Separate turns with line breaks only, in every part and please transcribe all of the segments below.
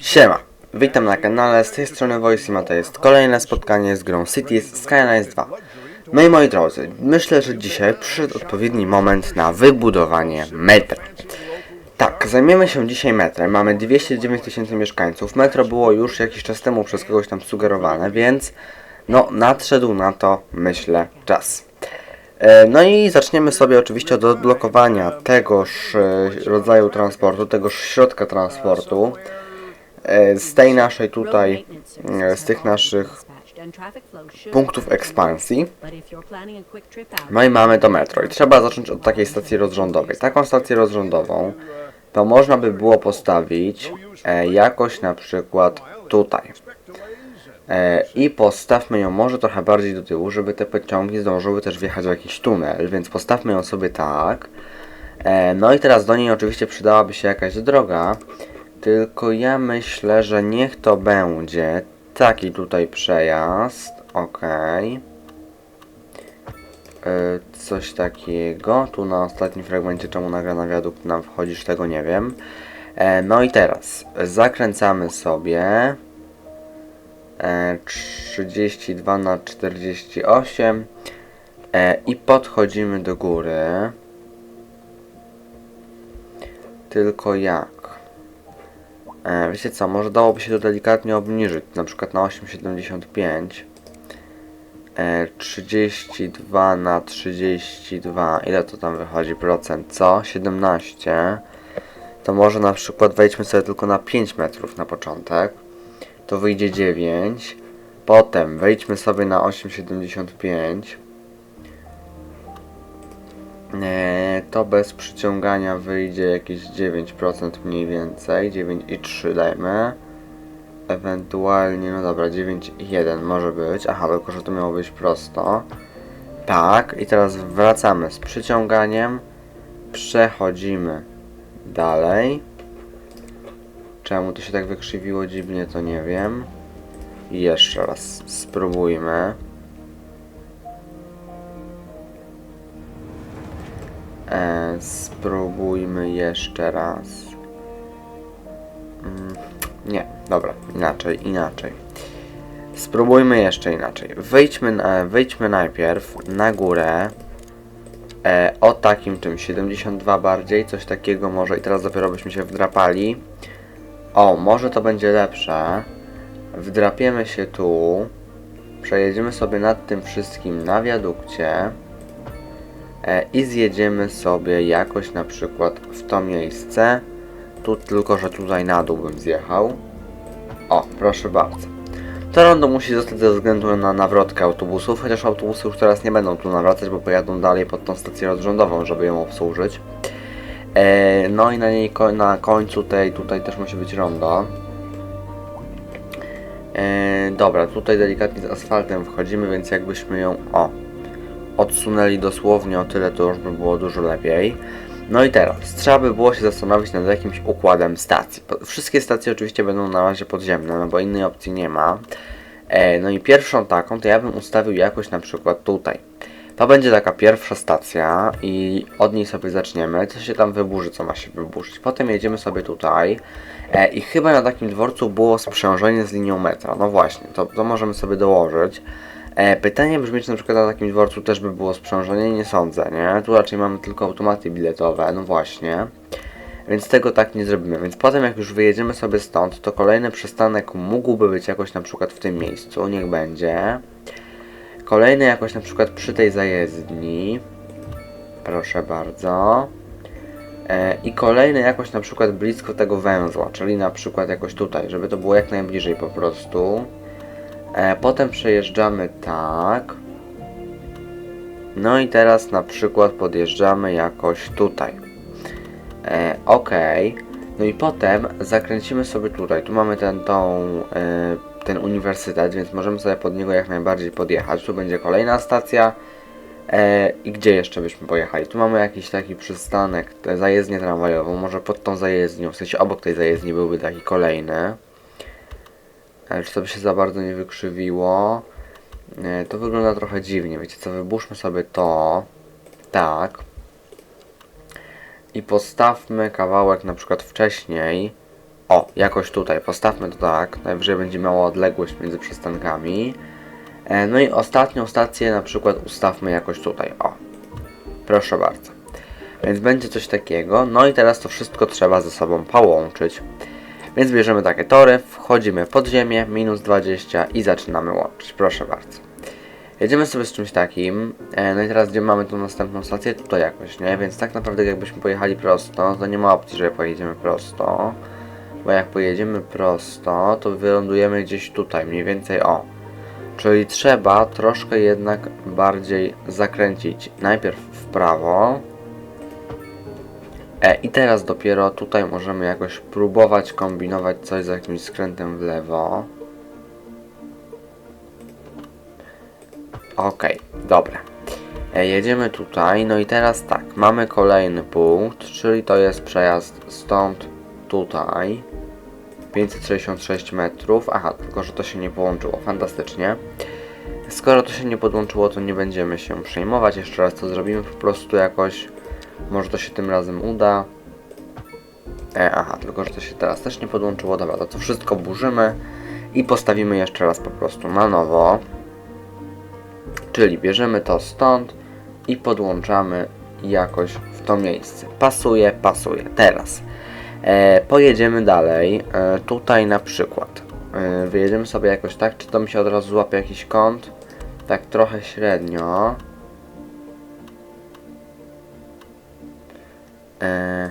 Siema, witam na kanale, z tej strony Voicima, to jest kolejne spotkanie z grą Cities Skylines 2. No i moi drodzy, myślę, że dzisiaj przyszedł odpowiedni moment na wybudowanie metra. Tak, zajmiemy się dzisiaj metrem, mamy 209 tysięcy mieszkańców, metro było już jakiś czas temu przez kogoś tam sugerowane, więc no nadszedł na to, myślę, czas. E, No i zaczniemy sobie oczywiście od odblokowania tegoż e, rodzaju transportu, tegoż środka transportu e, z tej naszej tutaj, z tych naszych punktów ekspansji. No i mamy to metro i trzeba zacząć od takiej stacji rozrządowej. Taką stację rozrządową to można by było postawić jakoś na przykład tutaj. E, I postawmy ją może trochę bardziej do tyłu, żeby te pociągi zdążyły też wjechać w jakiś tunel, więc postawmy ją sobie tak. E, no i teraz do niej oczywiście przydałaby się jakaś droga, tylko ja myślę, że niech to będzie taki tutaj przejazd, ok. E, coś takiego, tu na ostatnim fragmencie czemu nagle na wiadukt nam wchodzisz, tego nie wiem. No i teraz zakręcamy sobie 32 na 48 e, i podchodzimy do góry. Tylko jak? E, wiecie co, może dałoby się to delikatnie obniżyć, na przykład na 8,75. E, 32 na 32, ile to tam wychodzi procent, co? 17. To może na przykład wejdźmy sobie tylko na 5 metrów na początek. To wyjdzie 9. Potem wejdźmy sobie na 8,75. Nie, to bez przyciągania wyjdzie jakieś 9% mniej więcej, 9,3 dajmy. Ewentualnie, no dobra, 9,1 może być, aha, tylko że to miało być prosto. Tak, i teraz wracamy z przyciąganiem, przechodzimy dalej. Czemu to się tak wykrzywiło dziwnie, to nie wiem. Jeszcze raz spróbujmy. E, spróbujmy jeszcze raz. Mm, nie, dobra, inaczej, inaczej. Spróbujmy jeszcze inaczej. Wejdźmy, wejdźmy najpierw na górę. E, o takim czymś, 72 bardziej, coś takiego może i teraz dopiero byśmy się wdrapali. O, może to będzie lepsze. Wdrapiemy się tu. Przejedziemy sobie nad tym wszystkim na wiadukcie e, i zjedziemy sobie jakoś na przykład w to miejsce. Tu tylko, że tutaj na dół bym zjechał. O, proszę bardzo. To rondo musi zostać ze względu na nawrotkę autobusów, chociaż autobusy już teraz nie będą tu nawracać, bo pojadą dalej pod tą stację rozrządową, żeby ją obsłużyć. E, no i na niej na końcu tej tutaj też musi być rondo. E, dobra, tutaj delikatnie z asfaltem wchodzimy, więc jakbyśmy ją o odsunęli dosłownie o tyle, to już by było dużo lepiej. No i teraz, trzeba by było się zastanowić nad jakimś układem stacji. Wszystkie stacje oczywiście będą na razie podziemne, no bo innej opcji nie ma. E, no i pierwszą taką to ja bym ustawił jakoś na przykład tutaj. To będzie taka pierwsza stacja i od niej sobie zaczniemy. Co się tam wyburzy, co ma się wyburzyć. Potem jedziemy sobie tutaj e, i chyba na takim dworcu było sprzężenie z linią metra. No właśnie, to, to możemy sobie dołożyć. E, pytanie brzmi, czy na przykład na takim dworcu też by było sprzężenie? Nie sądzę, nie? Tu raczej mamy tylko automaty biletowe, no właśnie. Więc tego tak nie zrobimy. Więc potem jak już wyjedziemy sobie stąd, to kolejny przystanek mógłby być jakoś na przykład w tym miejscu, niech będzie. Kolejny jakoś na przykład przy tej zajezdni. Proszę bardzo. E, I kolejny jakoś na przykład blisko tego węzła, czyli na przykład jakoś tutaj, żeby to było jak najbliżej po prostu. E, potem przejeżdżamy tak. No i teraz na przykład podjeżdżamy jakoś tutaj. E, ok. No i potem zakręcimy sobie tutaj. Tu mamy ten, tą, ten uniwersytet, więc możemy sobie pod niego jak najbardziej podjechać. Tu będzie kolejna stacja. E, I gdzie jeszcze byśmy pojechali? Tu mamy jakiś taki przystanek, zajezdnię tramwajową. Może pod tą zajezdnią, w sensie obok tej zajezdni byłby taki kolejny. E, czy to by się za bardzo nie wykrzywiło? E, to wygląda trochę dziwnie. Wiecie co, wyburzmy sobie to. Tak. I postawmy kawałek na przykład wcześniej. O, jakoś tutaj, postawmy to tak, najwyżej będzie miała odległość między przystankami. E, no i ostatnią stację na przykład ustawmy jakoś tutaj, o. Proszę bardzo. Więc będzie coś takiego, no i teraz to wszystko trzeba ze sobą połączyć. Więc bierzemy takie tory, wchodzimy pod ziemię, minus 20 i zaczynamy łączyć, proszę bardzo. Jedziemy sobie z czymś takim, e, no i teraz gdzie mamy tą następną stację? Tutaj jakoś, nie? Więc tak naprawdę jakbyśmy pojechali prosto, to nie ma opcji, że pojedziemy prosto. Bo jak pojedziemy prosto, to wylądujemy gdzieś tutaj, mniej więcej o. Czyli trzeba troszkę jednak bardziej zakręcić. Najpierw w prawo. E, I teraz dopiero tutaj możemy jakoś próbować kombinować coś z jakimś skrętem w lewo. Okej, dobra. E, jedziemy tutaj, no i teraz tak, mamy kolejny punkt, czyli to jest przejazd stąd tutaj. 566 metrów. Aha, tylko że to się nie połączyło. Fantastycznie. Skoro to się nie podłączyło, to nie będziemy się przejmować. Jeszcze raz to zrobimy po prostu jakoś. Może to się tym razem uda. E, aha, tylko że to się teraz też nie podłączyło. Dobra, to to wszystko burzymy i postawimy jeszcze raz po prostu na nowo. Czyli bierzemy to stąd i podłączamy jakoś w to miejsce. Pasuje, pasuje. Teraz. E, pojedziemy dalej. E, tutaj na przykład. E, wyjedziemy sobie jakoś tak, czy to mi się od razu złapie jakiś kąt? Tak trochę średnio. E,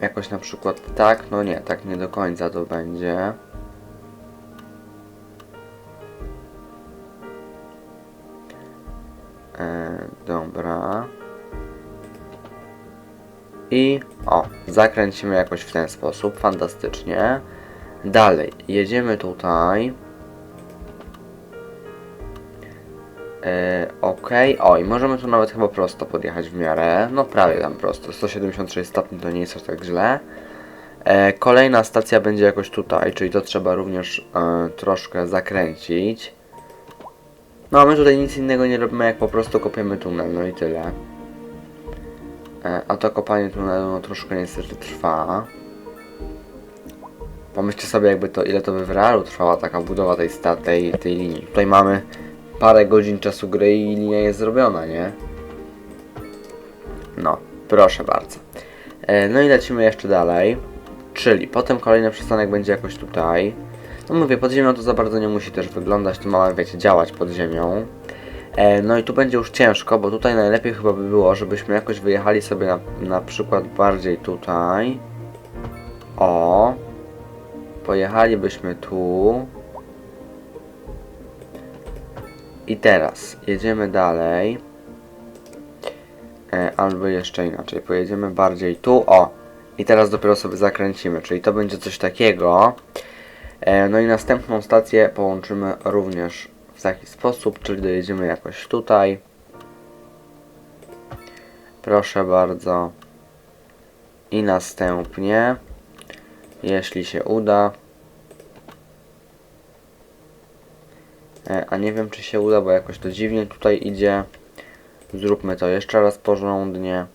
jakoś na przykład tak, no nie, tak nie do końca to będzie. I o, zakręcimy jakoś w ten sposób, fantastycznie. Dalej, jedziemy tutaj. E, ok, o i możemy tu nawet chyba prosto podjechać w miarę, no prawie tam prosto, 176 stopni to nie jest aż tak źle. E, kolejna stacja będzie jakoś tutaj, czyli to trzeba również e, troszkę zakręcić. No a my tutaj nic innego nie robimy, jak po prostu kopiemy tunel, no i tyle. E, A to kopanie tunelu no troszkę niestety trwa. Pomyślcie sobie jakby to, ile to by w realu trwała taka budowa tej, tej, tej linii. Tutaj mamy parę godzin czasu gry i linia jest zrobiona, nie? No, proszę bardzo. E, No i lecimy jeszcze dalej. Czyli potem kolejny przystanek będzie jakoś tutaj. No mówię, pod ziemią to za bardzo nie musi też wyglądać, to mamy, wiecie, działać pod ziemią. E, no i tu będzie już ciężko, bo tutaj najlepiej chyba by było, żebyśmy jakoś wyjechali sobie na, na przykład bardziej tutaj. O. Pojechalibyśmy tu. I teraz jedziemy dalej. E, albo jeszcze inaczej, pojedziemy bardziej tu. O. I teraz dopiero sobie zakręcimy, czyli to będzie coś takiego. E, no i następną stację połączymy również w taki sposób, czyli dojedziemy jakoś tutaj. Proszę bardzo. I następnie, jeśli się uda. E, A nie wiem, czy się uda, bo jakoś to dziwnie tutaj idzie. Zróbmy to jeszcze raz porządnie.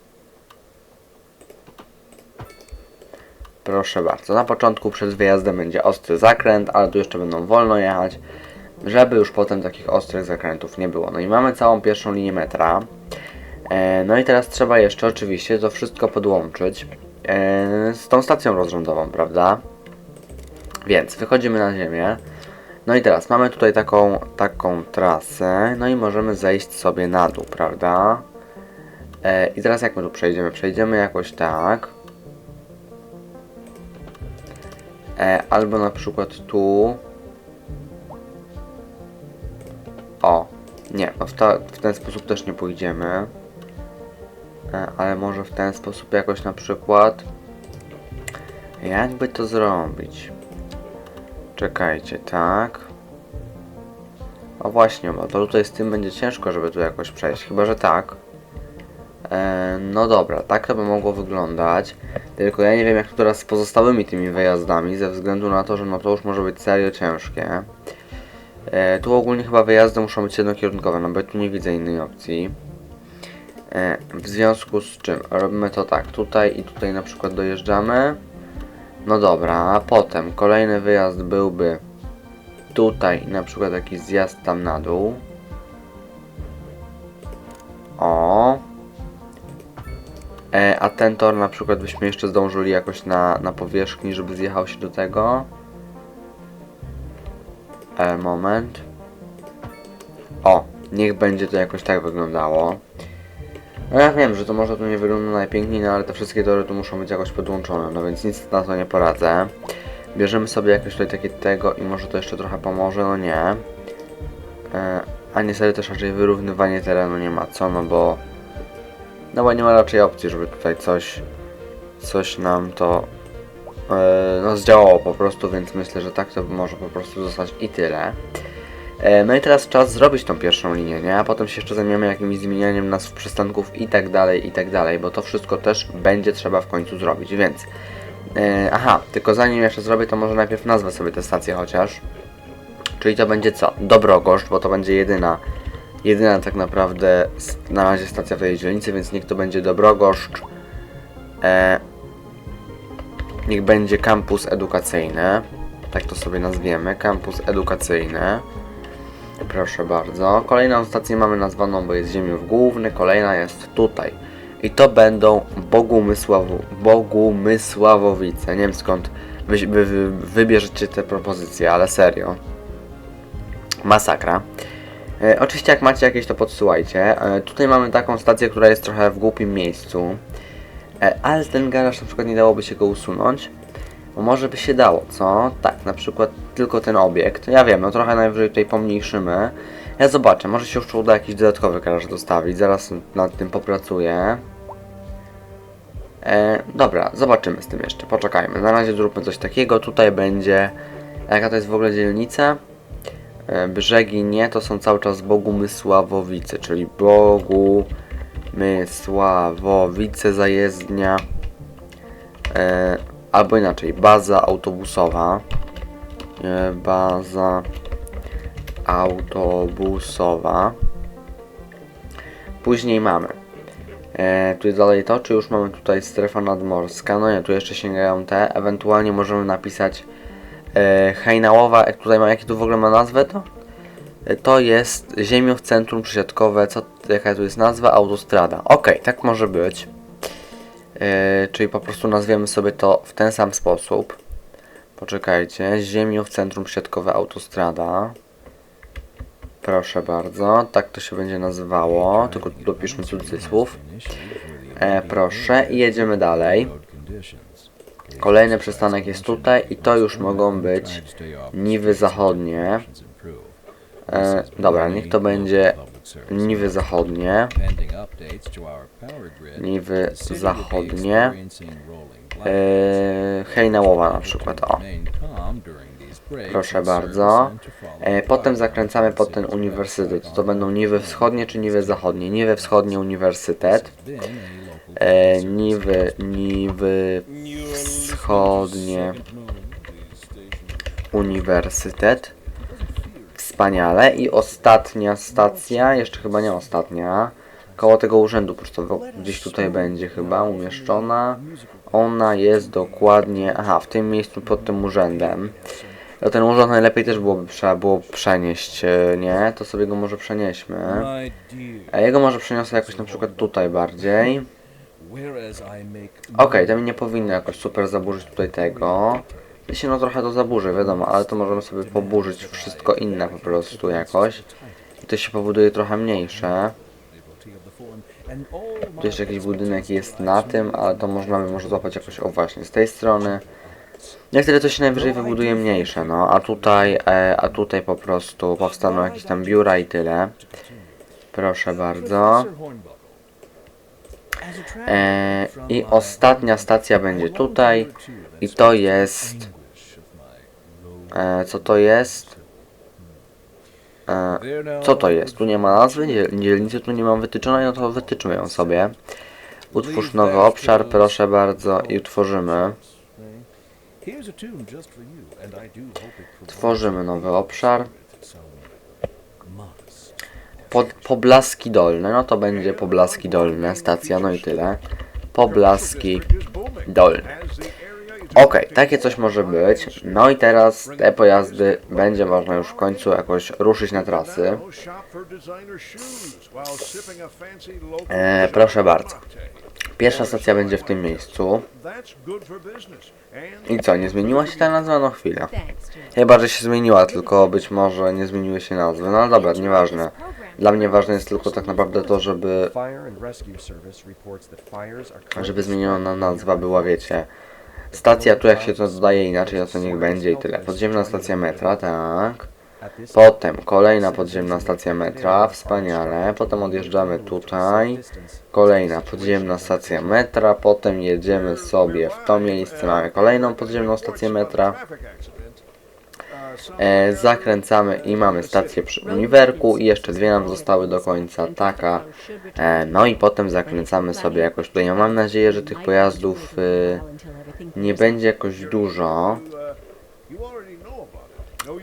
Proszę bardzo. Na początku przed wyjazdem będzie ostry zakręt, ale tu jeszcze będą wolno jechać, żeby już potem takich ostrych zakrętów nie było. No i mamy całą pierwszą linię metra. E, no i teraz trzeba jeszcze oczywiście to wszystko podłączyć e, z tą stacją rozrządową, prawda? Więc wychodzimy na ziemię. No i teraz mamy tutaj taką, taką trasę, no i możemy zejść sobie na dół, prawda? E, I teraz jak my tu przejdziemy? Przejdziemy jakoś tak. Albo na przykład tu. Nie, no w, ta, w ten sposób też nie pójdziemy. E, ale może w ten sposób jakoś na przykład. Jakby to zrobić? Czekajcie, tak. O właśnie, bo to tutaj z tym będzie ciężko, żeby tu jakoś przejść, chyba że tak. E, no dobra, tak to by mogło wyglądać. Tylko ja nie wiem jak to teraz z pozostałymi tymi wyjazdami, ze względu na to, że no to już może być serio ciężkie. E, tu ogólnie chyba wyjazdy muszą być jednokierunkowe, no bo tu nie widzę innej opcji. E, w związku z czym robimy to tak, tutaj i tutaj na przykład dojeżdżamy. No dobra, a potem kolejny wyjazd byłby tutaj, na przykład jakiś zjazd tam na dół. O. E, a ten tor na przykład byśmy jeszcze zdążyli jakoś na, na powierzchni, żeby zjechał się do tego. E, moment. O, niech będzie to jakoś tak wyglądało. No ja wiem, że to może tu nie wygląda najpiękniej, no ale te wszystkie tory tu muszą być jakoś podłączone, no więc nic na to nie poradzę. Bierzemy sobie jakieś tutaj takie tego i może to jeszcze trochę pomoże, no nie. E, a niestety też raczej wyrównywanie terenu nie ma co, no bo... No bo nie ma raczej opcji, żeby tutaj coś... Coś nam to... E, no zdziałało po prostu, więc myślę, że tak to może po prostu zostać i tyle. E, No i teraz czas zrobić tą pierwszą linię, nie? A potem się jeszcze zajmiemy jakimś zmienianiem nazw przystanków i tak dalej, i tak dalej, bo to wszystko też będzie trzeba w końcu zrobić, więc... E, aha, tylko zanim jeszcze zrobię, to może najpierw nazwę sobie tę stację chociaż. Czyli to będzie co? Dobrogoszcz, bo to będzie jedyna, jedyna tak naprawdę na razie stacja w tej dzielnicy, więc niech to będzie Dobrogoszcz. E, niech będzie kampus edukacyjny. Tak to sobie nazwiemy, kampus edukacyjny. Proszę bardzo. Kolejną stację mamy nazwaną, bo jest Ziemiów Główny. Kolejna jest tutaj. I to będą Bogumysławo, Bogumysławowice. Nie wiem skąd wy, wy, wy, wybierzecie te propozycje, ale serio. Masakra. E, oczywiście jak macie jakieś to podsyłajcie. E, tutaj mamy taką stację, która jest trochę w głupim miejscu. E, ale ten garaż na przykład nie dałoby się go usunąć. Bo może by się dało, co? Tak, na przykład tylko ten obiekt. Ja wiem, no trochę najwyżej tutaj pomniejszymy. Ja zobaczę, może się jeszcze uda jakiś dodatkowy garaż dostawić. Zaraz nad tym popracuję. E, dobra, zobaczymy z tym jeszcze, poczekajmy. Na razie zróbmy coś takiego. Tutaj będzie... Jaka to jest w ogóle dzielnica? E, brzegi nie, to są cały czas Bogumysławowice, czyli Bogumysławowice zajezdnia. E, albo inaczej, baza autobusowa. E, baza autobusowa. Później mamy. E, tu jest dalej to, czy już mamy tutaj strefa nadmorska? No nie, tu jeszcze sięgają te. Ewentualnie możemy napisać e, Hejnałowa. Jak tutaj ma, jakie tu w ogóle ma nazwę to? To jest Ziemiów Centrum Przesiadkowe. Co, jaka tu jest nazwa? Autostrada. Okej, tak może być. E, czyli po prostu nazwiemy sobie to w ten sam sposób. Poczekajcie. Ziemiów Centrum Przesiadkowe Autostrada. Proszę bardzo, tak to się będzie nazywało, tylko dopiszmy cudzysłów. E, proszę i jedziemy dalej. Kolejny przystanek jest tutaj i to już mogą być niwy zachodnie. E, dobra, niech to będzie niwy zachodnie. Niwy zachodnie. E, Hejnałowa na przykład, o. Proszę bardzo. E, potem zakręcamy pod ten uniwersytet. To będą niwy wschodnie czy niwy zachodnie? Niwy wschodnie uniwersytet. E, niwy, niwy wschodnie uniwersytet. Wspaniale. I ostatnia stacja, jeszcze chyba nie ostatnia, koło tego urzędu pocztowego, gdzieś tutaj będzie chyba umieszczona. Ona jest dokładnie, aha, w tym miejscu pod tym urzędem. Ten urząd najlepiej też byłoby trzeba było przenieść, e, nie? To sobie go może przenieśmy. A jego może przeniosę jakoś na przykład tutaj bardziej. Okej, to mi nie powinno jakoś super zaburzyć tutaj tego. Jeśli no trochę to zaburzy, wiadomo, ale to możemy sobie poburzyć wszystko inne po prostu jakoś. I to się powoduje trochę mniejsze. Tu jeszcze jakiś budynek jest na tym, ale to można by może złapać jakoś, o właśnie, z tej strony. Jak tyle to się najwyżej wybuduje mniejsze, no, a tutaj, e, a tutaj po prostu powstaną jakieś tam biura i tyle. Proszę bardzo. E, I ostatnia stacja będzie tutaj i to jest... E, co to jest? E, co to jest? Tu nie ma nazwy, dziel- dzielnicy tu nie mam wytyczonej, no to wytyczmy ją sobie. Utwórz nowy obszar, proszę bardzo, i utworzymy. Tworzymy nowy obszar. pod, Poblaski Dolne, no to będzie Poblaski Dolne, stacja, no i tyle. Poblaski Dolne. Okej, takie coś może być. No i teraz te pojazdy będzie można już w końcu jakoś ruszyć na trasy. E, proszę bardzo. Pierwsza stacja będzie w tym miejscu. I co, nie zmieniła się ta nazwa? No chwilę. Chyba, że się zmieniła, tylko być może nie zmieniły się nazwy. No dobra, nieważne. Dla mnie ważne jest tylko tak naprawdę to, żeby, żeby zmieniona nazwa była, wiecie. Stacja tu jak się to dodaje inaczej, no to niech będzie i tyle. Podziemna stacja metra, tak. Potem kolejna podziemna stacja metra, wspaniale. Potem odjeżdżamy tutaj. Kolejna podziemna stacja metra, potem jedziemy sobie w to miejsce, mamy kolejną podziemną stację metra. E, zakręcamy i mamy stację przy Uniwerku i jeszcze dwie nam zostały do końca, taka. E, no i potem zakręcamy sobie jakoś tutaj. Ja mam nadzieję, że tych pojazdów y, nie będzie jakoś dużo.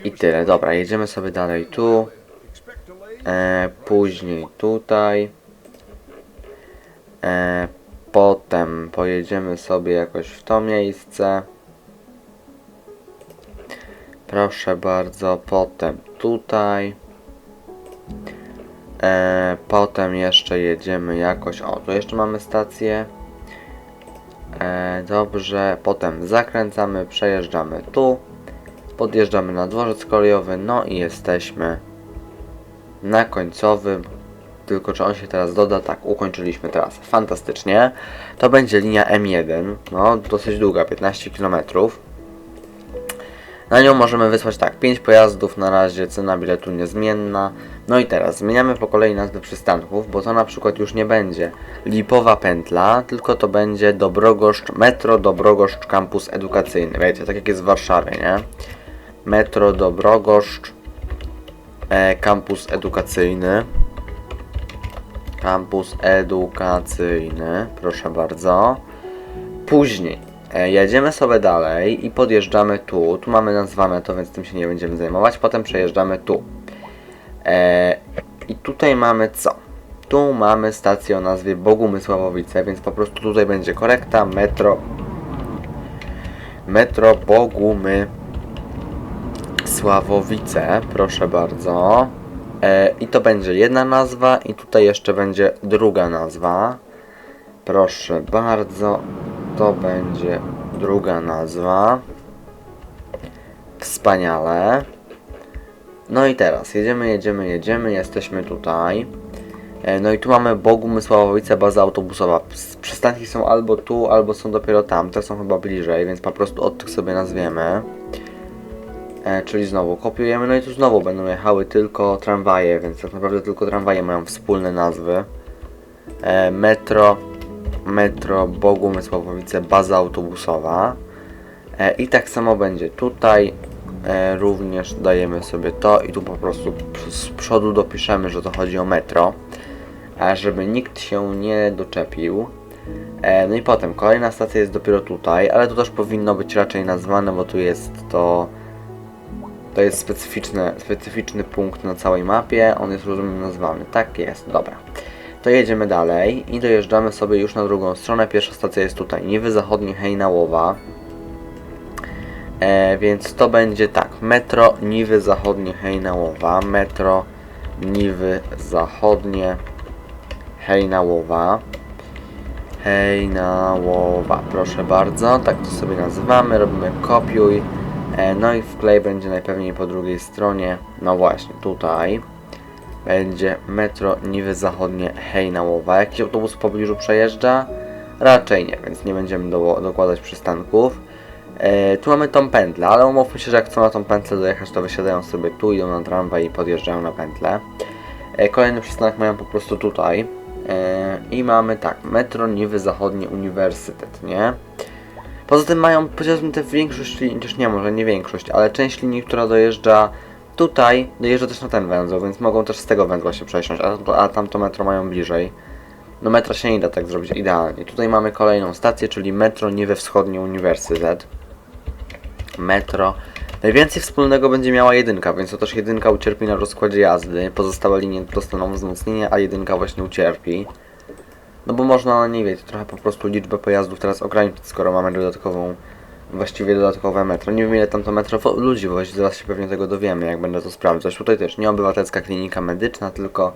I tyle, dobra, jedziemy sobie dalej tu. E, później tutaj. E, potem pojedziemy sobie jakoś w to miejsce. Proszę bardzo, potem tutaj. E, potem jeszcze jedziemy jakoś. O, tu jeszcze mamy stację. E, dobrze, potem zakręcamy, przejeżdżamy tu. Podjeżdżamy na dworzec kolejowy, no i jesteśmy na końcowym. Tylko czy on się teraz doda? Tak, ukończyliśmy trasę. Fantastycznie. To będzie linia M1, no dosyć długa, 15 km. Na nią możemy wysłać tak, 5 pojazdów na razie, cena biletu niezmienna. No i teraz zmieniamy po kolei nazwy przystanków, bo to na przykład już nie będzie Lipowa Pętla, tylko to będzie Dobrogoszcz, Metro Dobrogoszcz Kampus Edukacyjny. Wiecie, tak jak jest w Warszawie, nie? Metro Dobrogoszcz e, Kampus Edukacyjny. Kampus Edukacyjny, proszę bardzo. Później jedziemy sobie dalej i podjeżdżamy tu. Tu mamy nazwane to, więc tym się nie będziemy zajmować. Potem przejeżdżamy tu. E, I tutaj mamy co? Tu mamy stację o nazwie Bogumysławowice, więc po prostu tutaj będzie korekta metro metro Bogumy Sławowice, proszę bardzo. E, I to będzie jedna nazwa i tutaj jeszcze będzie druga nazwa. Proszę bardzo, to będzie druga nazwa. Wspaniale. No i teraz jedziemy, jedziemy, jedziemy, jesteśmy tutaj. E, No i tu mamy Bogumysławowice, baza autobusowa. Przystanki są albo tu, albo są dopiero tam. Te są chyba bliżej, więc po prostu od tych sobie nazwiemy. E, czyli znowu kopiujemy, no i tu znowu będą jechały tylko tramwaje, więc tak naprawdę tylko tramwaje mają wspólne nazwy. E, metro, metro Bogumysławowice, baza autobusowa. E, I tak samo będzie tutaj. E, również dajemy sobie to i tu po prostu z przodu dopiszemy, że to chodzi o metro. A żeby nikt się nie doczepił. E, no i potem kolejna stacja jest dopiero tutaj, ale to też powinno być raczej nazwane, bo tu jest to to jest specyficzny, specyficzny punkt na całej mapie, on jest rozumiem nazwany. Tak jest, dobra. To jedziemy dalej i dojeżdżamy sobie już na drugą stronę. Pierwsza stacja jest tutaj, Niwy Zachodnie Hejnałowa. E, więc to będzie tak, metro Niwy Zachodnie Hejnałowa, metro Niwy Zachodnie Hejnałowa. Hejnałowa, proszę bardzo, tak to sobie nazywamy, robimy kopiuj. E, No i wklej będzie najpewniej po drugiej stronie. No właśnie, tutaj będzie metro Niwy Zachodnie Hejnałowa. Jakiś autobus w pobliżu przejeżdża? Raczej nie, więc nie będziemy do, dokładać przystanków. E, tu mamy tą pętlę, ale umówmy się, że jak chcą na tą pętlę dojechać, to wysiadają sobie tu, idą na tramwaj i podjeżdżają na pętlę. E, kolejny przystanek mają po prostu tutaj. E, I mamy tak, metro Niwy Zachodnie Uniwersytet, nie? Poza tym mają, powiedzmy, te większość też nie może nie większość, ale część linii, która dojeżdża tutaj, dojeżdża też na ten węzeł, więc mogą też z tego węzła się przesiąść, a, a tamto metro mają bliżej. No metra się nie da tak zrobić idealnie. Tutaj mamy kolejną stację, czyli metro Niwy Wschodnie Uniwersytet. Metro Najwięcej wspólnego będzie miała jedynka, więc to też jedynka ucierpi na rozkładzie jazdy. Pozostałe linie dostaną wzmocnienie, a jedynka właśnie ucierpi. No bo można, nie wiem, trochę po prostu liczbę pojazdów teraz ograniczyć, skoro mamy dodatkową, właściwie dodatkowe metro. Nie wiem ile tam to metro ludzi wozi, zaraz się pewnie tego dowiemy, jak będę to sprawdzać. Tutaj też nie obywatelska klinika medyczna, tylko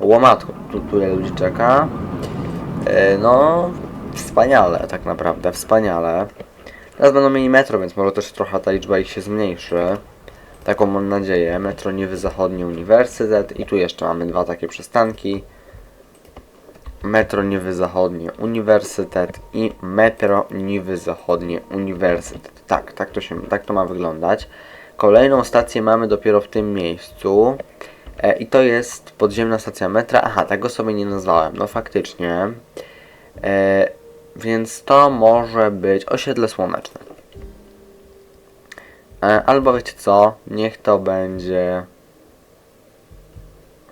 łomatko, tyle ludzi czeka. E, no, wspaniale tak naprawdę, wspaniale. Teraz będą mieli metro, więc może też trochę ta liczba ich się zmniejszy. Taką mam nadzieję. Metro Niwy Zachodni Uniwersytet i tu jeszcze mamy dwa takie przystanki. Metro Niwy Zachodnie Uniwersytet i Metro Niwy Zachodnie Uniwersytet. Tak, tak to, się, tak to ma wyglądać. Kolejną stację mamy dopiero w tym miejscu. E, I to jest podziemna stacja metra. Aha, tego sobie nie nazwałem. No faktycznie. E, więc to może być osiedle słoneczne. E, albo wiecie co? Niech to będzie.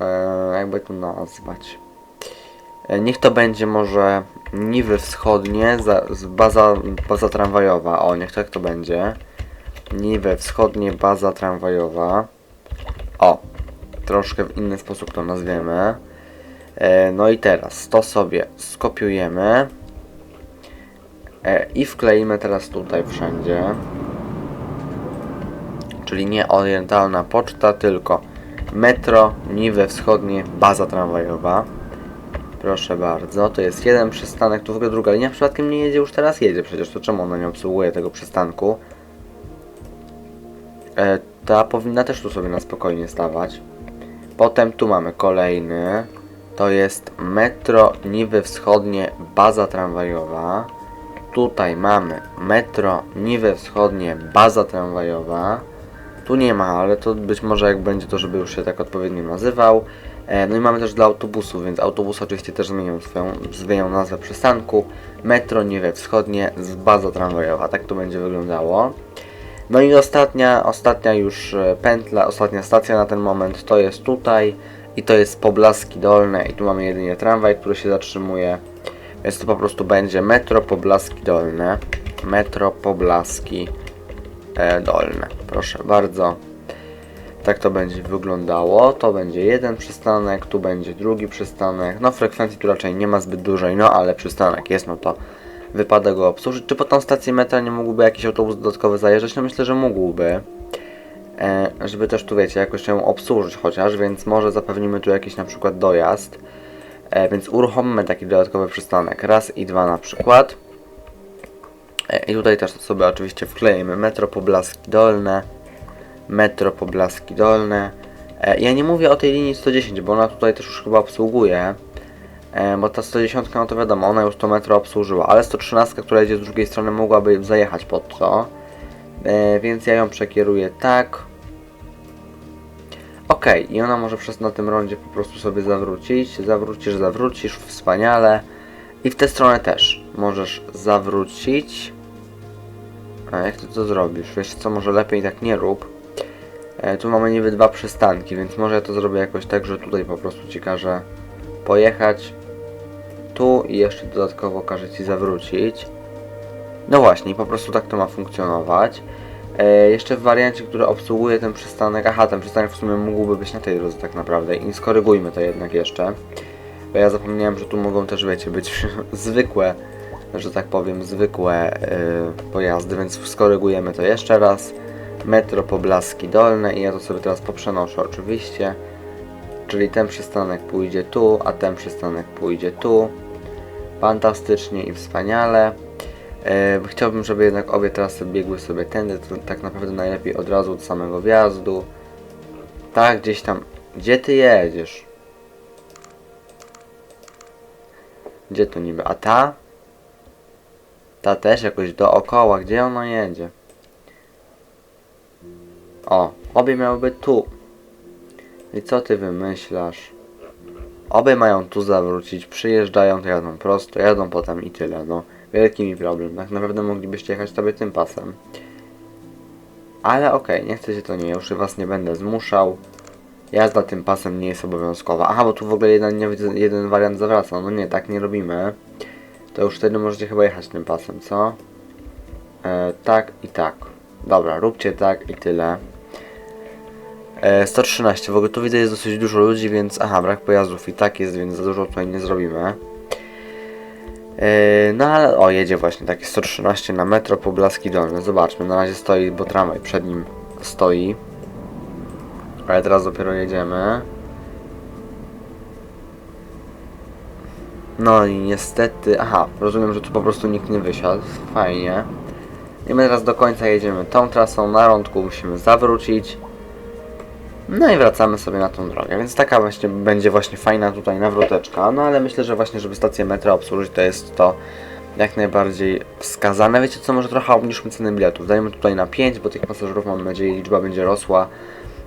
E, jakby to nazwać. E, Niech to będzie może Niwy Wschodnie, za, baza, baza tramwajowa. O, niech tak to będzie. Niwy Wschodnie, baza tramwajowa. O, troszkę w inny sposób to nazwiemy. E, no i teraz to sobie skopiujemy. E, I wkleimy teraz tutaj wszędzie. Czyli nie orientalna poczta, tylko metro, Niwy Wschodnie, baza tramwajowa. Proszę bardzo, to jest jeden przystanek, tu w ogóle druga linia przypadkiem nie jedzie już teraz? Jedzie przecież, to czemu ona nie obsługuje tego przystanku? E, ta powinna też tu sobie na spokojnie stawać. Potem tu mamy kolejny, to jest metro Niwy Wschodnie, baza tramwajowa. Tutaj mamy metro Niwy Wschodnie, baza tramwajowa. Tu nie ma, ale to być może jak będzie to, żeby już się tak odpowiednio nazywał. E, no i mamy też dla autobusów, więc autobusy oczywiście też zmienią swoją, zmienią nazwę przystanku. Metro Niwy Wschodnie z baza tramwajowa, tak to będzie wyglądało. No i ostatnia, ostatnia już e, pętla, ostatnia stacja na ten moment to jest tutaj i to jest Poblaski Dolne i tu mamy jedynie tramwaj, który się zatrzymuje. Więc to po prostu będzie Metro Poblaski Dolne. Metro Poblaski e, Dolne. Proszę bardzo. Tak to będzie wyglądało. To będzie jeden przystanek, tu będzie drugi przystanek. No frekwencji tu raczej nie ma zbyt dużej, no ale przystanek jest, no to wypada go obsłużyć. Czy po tą stację metra nie mógłby jakiś autobus dodatkowy zajeżdżać? No myślę, że mógłby. E, żeby też tu wiecie, jakoś ją obsłużyć chociaż, więc może zapewnimy tu jakiś na przykład dojazd. E, więc uruchommy taki dodatkowy przystanek. Raz i dwa na przykład. E, I tutaj też sobie oczywiście wklejemy. Metro Poblaski Dolne. Metro Poblaski Dolne. E, ja nie mówię o tej linii 110, bo ona tutaj też już chyba obsługuje. E, bo ta 110, no to wiadomo, ona już to metro obsłużyła, ale 113, która idzie z drugiej strony, mogłaby zajechać pod to. E, więc ja ją przekieruję tak. Ok, i ona może przez na tym rondzie po prostu sobie zawrócić. Zawrócisz, zawrócisz, wspaniale. I w tę stronę też możesz zawrócić. A jak ty to zrobisz? Wiesz co, może lepiej tak nie rób. E, tu mamy niby dwa przystanki, więc może ja to zrobię jakoś tak, że tutaj po prostu ci każę pojechać tu i jeszcze dodatkowo każę ci zawrócić. No właśnie, po prostu tak to ma funkcjonować. E, jeszcze w wariancie, który obsługuje ten przystanek, aha, ten przystanek w sumie mógłby być na tej drodze tak naprawdę i skorygujmy to jednak jeszcze. Bo ja zapomniałem, że tu mogą też, wiecie, być zwykłe, że tak powiem, zwykłe y, pojazdy, więc skorygujemy to jeszcze raz. Metro Poblaski Dolne i ja to sobie teraz poprzenoszę oczywiście. Czyli ten przystanek pójdzie tu, a ten przystanek pójdzie tu. Fantastycznie i wspaniale. E, chciałbym, żeby jednak obie trasy biegły sobie tędy, to tak naprawdę najlepiej od razu od samego wjazdu. Tak, gdzieś tam. Gdzie ty jedziesz? Gdzie tu niby? A ta? Ta też jakoś dookoła. Gdzie ona jedzie? O, obie miałyby tu. I co ty wymyślasz? Obie mają tu zawrócić, przyjeżdżają, to jadą prosto, jadą potem i tyle, no. Wielki mi problem. Tak naprawdę moglibyście jechać sobie tym pasem. Ale okej, nie chcecie to nie, już was nie będę zmuszał. Jazda tym pasem nie jest obowiązkowa. Aha, bo tu w ogóle jeden, jeden wariant zawraca. No nie, tak nie robimy. To już wtedy możecie chyba jechać tym pasem, co? E, tak i tak. Dobra, róbcie tak i tyle. E, 113, w ogóle tu widzę jest dosyć dużo ludzi, więc... Aha, brak pojazdów i tak jest, więc za dużo tutaj nie zrobimy. E, no ale... O, jedzie właśnie taki 113 na metro po Blaski Dolny. Zobaczmy, na razie stoi, bo tramwaj przed nim stoi. Ale teraz dopiero jedziemy. No i niestety... Aha, rozumiem, że tu po prostu nikt nie wysiadł. Fajnie. I my teraz do końca jedziemy tą trasą, na rądku musimy zawrócić. No i wracamy sobie na tą drogę, więc taka właśnie będzie właśnie fajna tutaj nawroteczka. No ale myślę, że właśnie, żeby stację metra obsłużyć, to jest to jak najbardziej wskazane. Wiecie co, może trochę obniżmy cenę biletów. Dajmy tutaj na 5, bo tych pasażerów mam nadzieję liczba będzie rosła.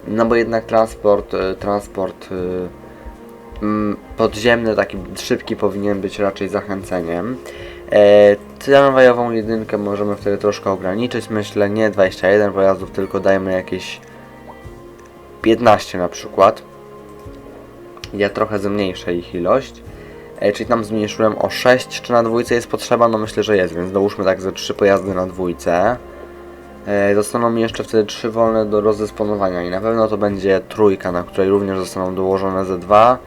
No bo jednak transport, y, transport y, mm, podziemny, taki szybki powinien być raczej zachęceniem. E, tramwajową jedynkę możemy wtedy troszkę ograniczyć, myślę, nie 21 pojazdów, tylko dajmy jakieś 15 na przykład. Ja trochę zmniejszę ich ilość. E, czyli tam zmniejszyłem o 6, czy na dwójce jest potrzeba? No myślę, że jest, więc dołóżmy tak ze 3 pojazdy na dwójce. E, zostaną mi jeszcze wtedy 3 wolne do rozdysponowania i na pewno to będzie trójka, na której również zostaną dołożone ze 2.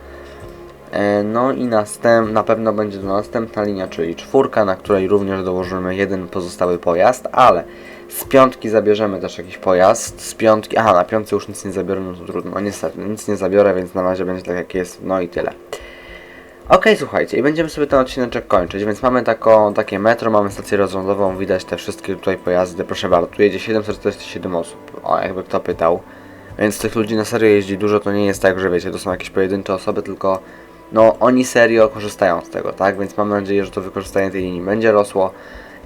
E, No i następ, na pewno będzie to następna linia, czyli czwórka, na której również dołożymy jeden pozostały pojazd, ale z piątki zabierzemy też jakiś pojazd, z piątki, aha, na piątce już nic nie zabiorę, no to trudno, no niestety, nic nie zabiorę, więc na razie będzie tak jak jest, no i tyle. Okej, słuchajcie, i będziemy sobie ten odcinek kończyć, więc mamy taką, takie metro, mamy stację rozrządową, widać te wszystkie tutaj pojazdy, proszę bardzo, tu jedzie 747 osób, o, jakby kto pytał. Więc tych ludzi na serio jeździ dużo, to nie jest tak, że wiecie, to są jakieś pojedyncze osoby, tylko no oni serio korzystają z tego, tak? Więc mam nadzieję, że to wykorzystanie tej linii będzie rosło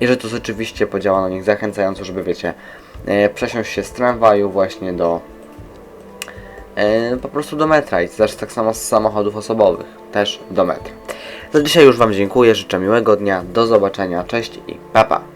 i że to rzeczywiście podziała na nich zachęcająco, żeby wiecie, e, przesiąść się z tramwaju właśnie do e, po prostu do metra i też tak samo z samochodów osobowych, też do metra. Za dzisiaj już Wam dziękuję, życzę miłego dnia, do zobaczenia, cześć i pa pa!